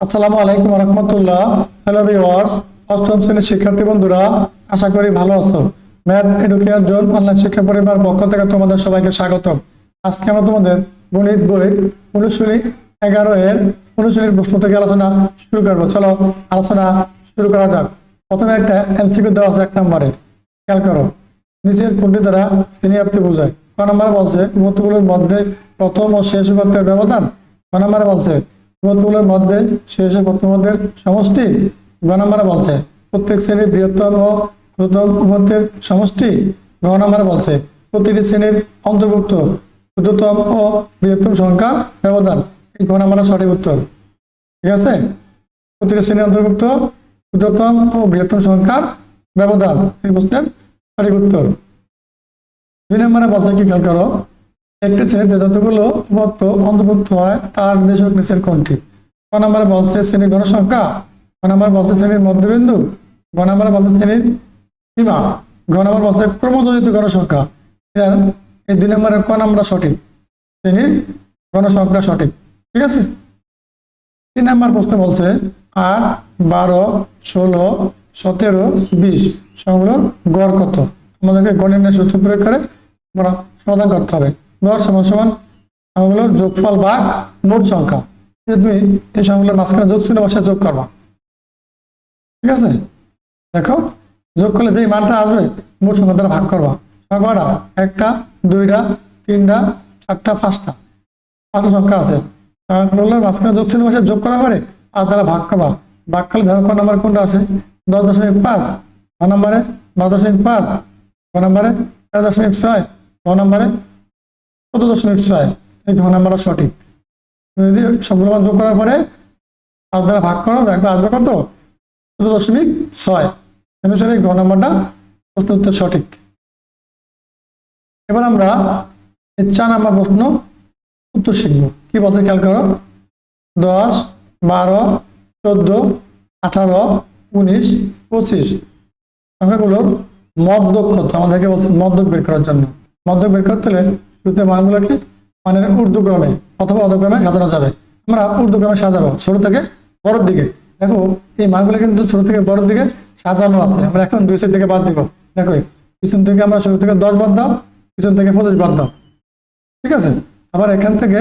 আসসালামু আলাইকুম রহমতুল্লাহ। Hello viewers অষ্টম শ্রেণির শিক্ষার্থী বন্ধুরা, আশা করি ভালো আছো। ম্যাথ এডুকেয়ার জোন অনলাইন শিক্ষা পরিবার পক্ষ থেকে তোমাদের সবাইকে স্বাগতম। আজকে আমরা তোমাদের গণিত বই অনুশীলনী এগারো এর অনুশীলনীর প্রশ্ন থেকে আলোচনা শুরু করব। চলো আলোচনা শুরু করা যাক। প্রথমে একটা এমসিকিউ দেওয়া আছে এক নম্বরে। খেয়াল করো নিচের কোনটি দ্বারা শ্রেণীব্যাপ্তি বোঝায়। ক নম্বর বলছে উপাত্তগুলোর মধ্যে প্রথম ও শেষ উপাত্তের ব্যবধান। ক নম্বরে বলছে উপাত্তগুলোর মধ্যে শেষ ও প্রথম উপাত্তের সমষ্টি গ নম্বরে বলছে। প্রত্যেক শ্রেণির বৃহত্তম ও ক্ষুদ্রতম উপাত্তের সমষ্টি গ নম্বরে বলছে। প্রতিটি শ্রেণির অন্তর্ভুক্ত ক্ষুদ্রতম ও বৃহত্তম সংখ্যার ব্যবধান। এই গ নম্বরের সঠিক উত্তর। ঠিক আছে? প্রতিটি শ্রেণির অন্তর্ভুক্ত ক্ষুদ্রতম ও বৃহত্তম সংখ্যার ব্যবধান। এই প্রশ্নের সঠিক উত্তর। দুই নম্বরে বলছে কি খেয়াল করো? একটি শ্রেণীতে যতগুলো উপাত্ত অন্তর্ভুক্ত হয়, তার নির্দেশক নিচের কোনটি? ক নম্বরে বলছে শ্রেণির গণসংখ্যা ক নম্বরে বলছে শ্রেণির মধ্যবিন্দু গ নম্বরে বলছে শ্রেণির সীমা ঘ নম্বর বলছে ক্রমযোজিত গণসংখ্যা। এই দুই নম্বরের ক নম্বর সঠিক? শ্রেণির গণসংখ্যা সঠিক। ঠিক আছে? তিন নম্বর প্রশ্ন বলছে, আট, বারো, ষোলো, সতেরো, বিশ সবগুলোর গড় কত? আমাদেরকে গণিতের সূত্র প্রয়োগ করে আমরা সমাধান করতে হবে। গড় সমান সমান সবগুলোর যোগফল ভাগ মোট সংখ্যা। তুমি এই সংখ্যাগুলোর মাঝখানে যোগ ছিল বসে যোগ করবা। ঠিক আছে? দেখো, যোগ করলে যেই মানটা আসবে, মোট সংখ্যা দ্বারা ভাগ করবা। সংখ্যাটা একটা, দুইটা, তিনটা, চারটা, পাঁচটা। পাঁচটা সংখ্যা আছে। সংখ্যাগুলোর মাঝখানে যোগ ছিল বসে যোগ করা পরে আর দ্বারা ভাগ করবা। ভাগ করলে ধরো ক নম্বর কোনটা আছে দশ দশমিক পাঁচ। ক নম্বরে নয় দশমিক পাঁচ। ক নম্বরে তেরো দশমিক ছয়। ক নম্বরে চোদ্দ দশমিক ছয় এই ঘ নম্বর সঠিক। যদি সবগুলো যোগ করার পরে পাঁচ দ্বারা ভাগ করো, দেখবে আসবে কত? চোদ্দ দশমিক ছয়। অনুসারে ঘ নম্বরটা, প্রশ্ন উত্তর সঠিক। এবার আমরা চার নম্বর প্রশ্ন উত্তর শিখব। কি বলছে খেয়াল করো? দশ, বারো, চোদ্দ, আঠারো, উনিশ, পঁচিশ। সংখ্যাগুলোর মদ্যক কত? আমাদেরকে বলছে মদ্যক বের করার জন্য। মদ্যক বের করতে হলে শুরুতে মানগুলোকে মানে ঊর্ধ্বক্রমে অথবা অধক্রমে সাজানো যাবে। আমরা উর্দু ঊর্ধ্বক্রমে সাজাবো ছোট থেকে বড়র দিকে। দেখো, এই মানগুলো কিন্তু ছোট থেকে বড়র দিকে সাজানো আছে। আমরা এখন দুই সাইড থেকে বাদ দিব। দেখো, পিছন থেকে আমরা শুরু থেকে দশ বাদ দাও, পিছন থেকে পঁচিশ বাদ দাও। ঠিক আছে? আবার এখান থেকে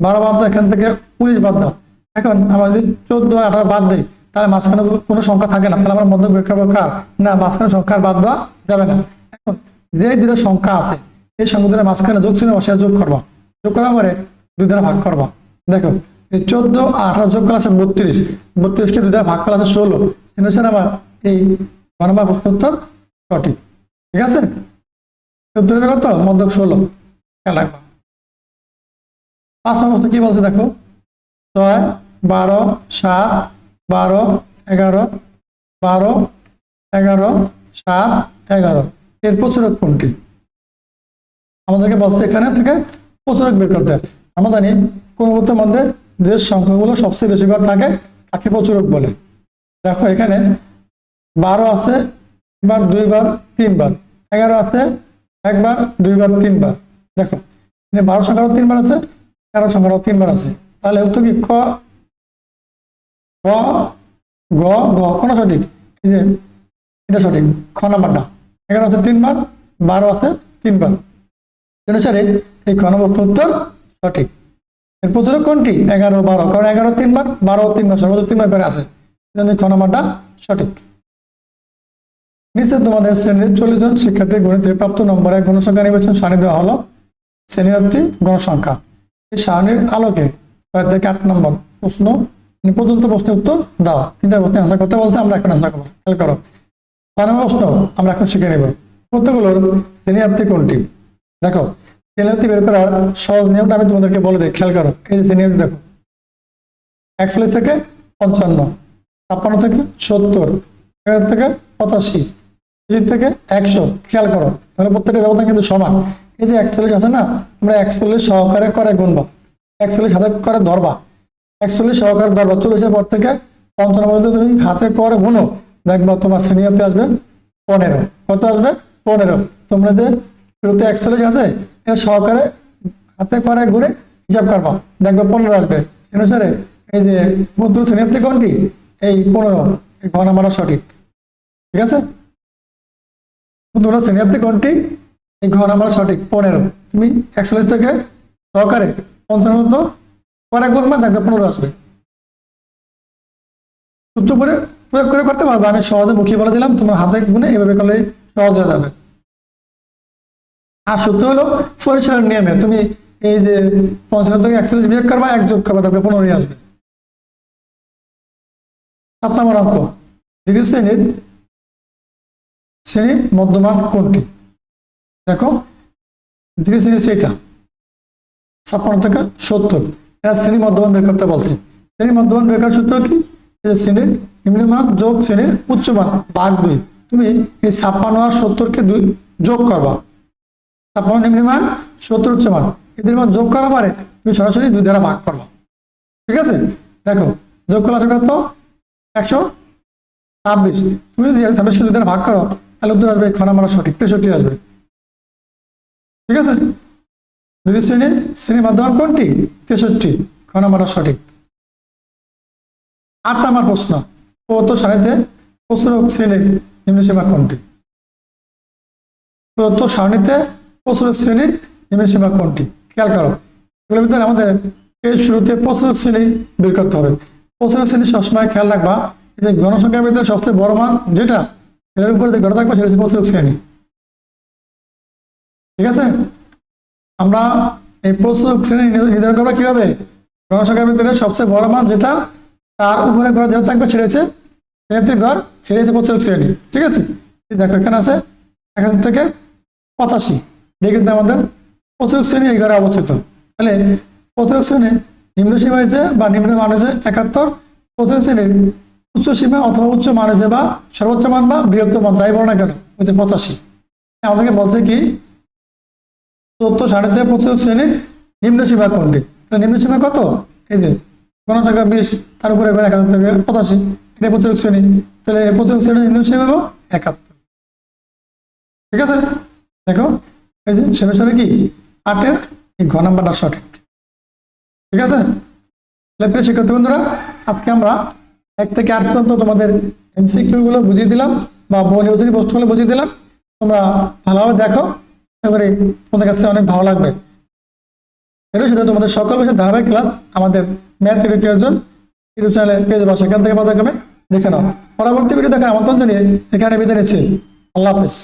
বারো বাদ দাও, এখান থেকে উনিশ বাদ দাও। এখন আমরা যদি চোদ্দ আঠারো বাদ দিই, তাহলে মাঝখানে কোনো সংখ্যা থাকে না। তাহলে আমরা মধ্য করব কার? না, মাঝখানে সংখ্যা আর বাদ দেওয়া যাবে না। এখন যে দুটো সংখ্যা আছে এই সংখ্যা মাঝখানে যোগ ছিল বসে যোগ করব। যোগ করার পরে দুই দ্বারা ভাগ করব। দেখো, এই চোদ্দ, আঠারো যোগ করা আছে বত্রিশ। বত্রিশকে দুই দ্বারা ভাগ করা আছে ষোলো। অনুসারে আমার এই বারবার প্রশ্ন উত্তর সঠিক। ঠিক আছে? হবে কত? মধ্যক ষোলো। পাঁচ নম্বর কি বলছে দেখো? ছয়, বারো, সাত, বারো, এগারো বারো, এগারো, সাত, এগারো। এর প্রচুরক কোনটি? আমাদেরকে বলছে এখানে থেকে প্রচুরক বের করতে। আমরা জানি কোন মুহূর্তের মধ্যে যে সংখ্যাগুলো সবচেয়ে বেশি বার থাকে তাকে প্রচুরক বলে। দেখো এখানে বারো আছে, একবার, দুইবার, তিনবার। এগারো আছে, একবার, দুইবার, তিনবার। দেখো, এখানে বারো সংখ্যারও তিনবার আছে, এগারো সংখ্যারও তিনবার আছে। তাহলে উত্তর কি? ক, গ গ কোন সঠিক? এই যে, এটা সঠিক। খ নাম্বারটা। এগারো আছে তিনবার, বারো আছে তিনবার। অনুসারে এই খ নম্বর উত্তর সঠিক। এর প্রচুর কোনটি? এগারো, বারো। কারণ এগারো তিনবার, বারো তিনবার, সর্বোচ্চ তিনবার করে আছে। এই খ নম্বরটা সঠিক। নিচে তোমাদের শ্রেণির চল্লিশ জন শিক্ষার্থী গণিতে প্রাপ্ত নম্বরে গণসংখ্যা নির্বাচন সারণী দেওয়া হলো শ্রেণীব্যাপ্তি গণসংখ্যা। এই সারণীর আলোকে ছয় থেকে আট নম্বর প্রশ্ন পর্যন্ত প্রশ্নের উত্তর দাও। তিনটা প্রশ্ন করতে বলছে, আমরা এখন আনসার করব। খেয়াল করো। নম্বর প্রশ্ন, আমরা এখন শিখে নেব। প্রত্যেকগুলোর শ্রেণীব্যাপ্তি কোনটি? দেখো শ্রেণীব্যাপ্তি বের করার সহজ নিয়মটা আমি তোমাদেরকে বলে দিই, খেয়াল করো। এই যে শ্রেণীব্যাপ্তি দেখো, একচল্লিশ থেকে পঞ্চান্ন, ছাপ্পান্ন থেকে সত্তর থেকে পঁচাশি থেকে একশো, খেয়াল করো। তাহলে প্রত্যেকটা ব্যবধান কিন্তু সমান। এই যে একচল্লিশ আছে না আমরা একচল্লিশ সহকারে করে গুনবা। একচল্লিশ হাতে করে ধরবা। একচল্লিশ সহকারে ধরবা। চল্লিশের পর থেকে পঞ্চান্ন পর্যন্ত তুমি হাতে করে গুনো। দেখবা তোমার শ্রেণীতে আসবে পনেরো। কত আসবে? পনেরো। তোমরা যে শুরুতে একচল্লিশ আছে সহকারে হাতে করে ঘুরে হিসাব করবা দেখবে পনেরো আসবে। অনুসারে এই যে ক্ষুদ্র শ্রেণীতে কোনটি এই পনেরো, এই ঘ সঠিক। ঠিক আছে? ক্ষুদ্র শ্রেণীতে কোনটি এই ঘ নাম্বার সঠিক, পনেরো। তুমি একচল্লিশ থেকে সহকারে পঞ্চান্ন মতো পরে করবে দেখবে পনেরো আসবে। সূত্র করে প্রয়োগ করে করতে পারবে। আমি সহজে মুখে বলে দিলাম, তোমার হাতে গুনে এভাবে করলে সহজ হয়ে যাবে। আর সূত্র হলো পরিসরের নিয়মে তুমি এই যে পঞ্চান্ন থেকে একচল্লিশ বিয়োগ করবা, এক যোগ করবা, তারপরে পনেরোই আসবে। সাত নম্বর অঙ্ক। দ্বিতীয় শ্রেণির শ্রেণির মধ্যমান কোনটি? দেখো, দ্বিতীয় শ্রেণি সেইটা ছাপ্পান্ন থেকে সত্তর। এরা শ্রেণি মধ্যমান বের করতে বলছে। শ্রেণি মধ্যমান বের করার সূত্র কি? শ্রেণির নিম্নমান যোগ শ্রেণির উচ্চমান, ভাগ দুই। তুমি এই ছাপ্পান্ন আর সত্তরকে দুই যোগ করবা। ছাপ্পান্ন নিম্নমান সত্তর উচ্চমান এদের মান যোগ করা পারে, তুমি সরাসরি দুই দ্বারা ভাগ করবা। ঠিক আছে? দেখো, যোগ করলে কত? একশো ছাব্বিশ। তুমি যদি ছাব্বিশকে দুই দ্বারা ভাগ করো, তাহলে উত্তর আসবে, খ নাম্বার সঠিক, তেষট্টি আসবে। ঠিক আছে? দ্বিতীয় শ্রেণির শ্রেণি মাধ্যমান কোনটি? তেষট্টি। খ নাম্বার সঠিক। আট নাম্বার প্রশ্ন। চতুর্থ সারিতে প্রচুরক শ্রেণির নিম্নসীমা কোনটি? চতুর্থ সারণীতে প্রচুরক শ্রেণির নিম্নসীমা কোনটি? খেয়াল করো। এগুলোর ভিতরে আমাদের এর শুরুতে প্রচুরক শ্রেণি বের করতে হবে। প্রচুরক শ্রেণি সবসময় খেয়াল রাখবা যে গণসংখ্যার ভিতরে সবচেয়ে বড় মান যেটা এর উপরে ঘটা থাকবে সেটা হচ্ছে প্রচুরক শ্রেণি। ঠিক আছে? আমরা এই প্রচুরক শ্রেণি নির্ধারণ- করব কীভাবে? গণসংখ্যার ভিতরে সবচেয়ে বড় মান যেটা, তার উপরে ঘর যেটা থাকবে সেটা হচ্ছে সেক্ষেত্রে ঘর সেটা হচ্ছে প্রচুরক শ্রেণি। ঠিক আছে? দেখো এখানে আছে এখান থেকে পঁচাশি। এটা কিন্তু আমাদের প্রচুরক শ্রেণি এই ঘরে অবস্থিত তাহলে প্রচুরক শ্রেণি নিম্ন সীমা হয়েছে বা নিম্ন মান হয়েছে একাত্তর প্রচুরক শ্রেণির উচ্চ সীমা অথবা উচ্চ মান হয়েছে বা সর্বোচ্চ মান বা বৃহত্তম মান যাই বলো না কেন পঁচাশি আমাদেরকে বলছে কি চোদ্দ প্রচুর শ্রেণির নিম্ন সীমা কোনটি নিম্ন সীমা কত এই যে টাকা বিশ তার উপরে এবার একাত্তর থেকে পঁচাশি এটা প্রচুর শ্রেণি তাহলে প্রচুর শ্রেণির নিম্ন সীমা একাত্তর ঠিক আছে দেখো এই যে কি? আটের এই ঘ নাম্বারটা সঠিক। ঠিক আছে? শিক্ষার্থী বন্ধুরা, আজকে আমরা এক থেকে আট পর্যন্ত তোমাদের এমসিকিউ গুলো বুঝিয়ে দিলাম বা নির্বাচনী প্রশ্নগুলো বুঝিয়ে দিলাম। তোমরা ভালোভাবে দেখো। এবারে তোমাদের কাছে অনেক ভালো লাগবে। এর সাথে তোমাদের সকল বিষয়ে ধারাবাহিক ক্লাস আমাদের ম্যাথ এডুকেশন ইউটিউব চ্যানেলে পেয়ে যাব, সেখান থেকে পর্যায়ক্রমে দেখে নাও। পরবর্তী ভিডিও দেখার আমন্ত্রণ জানিয়ে এখানে বিদায় নিচ্ছি। আল্লাহ হাফেজ।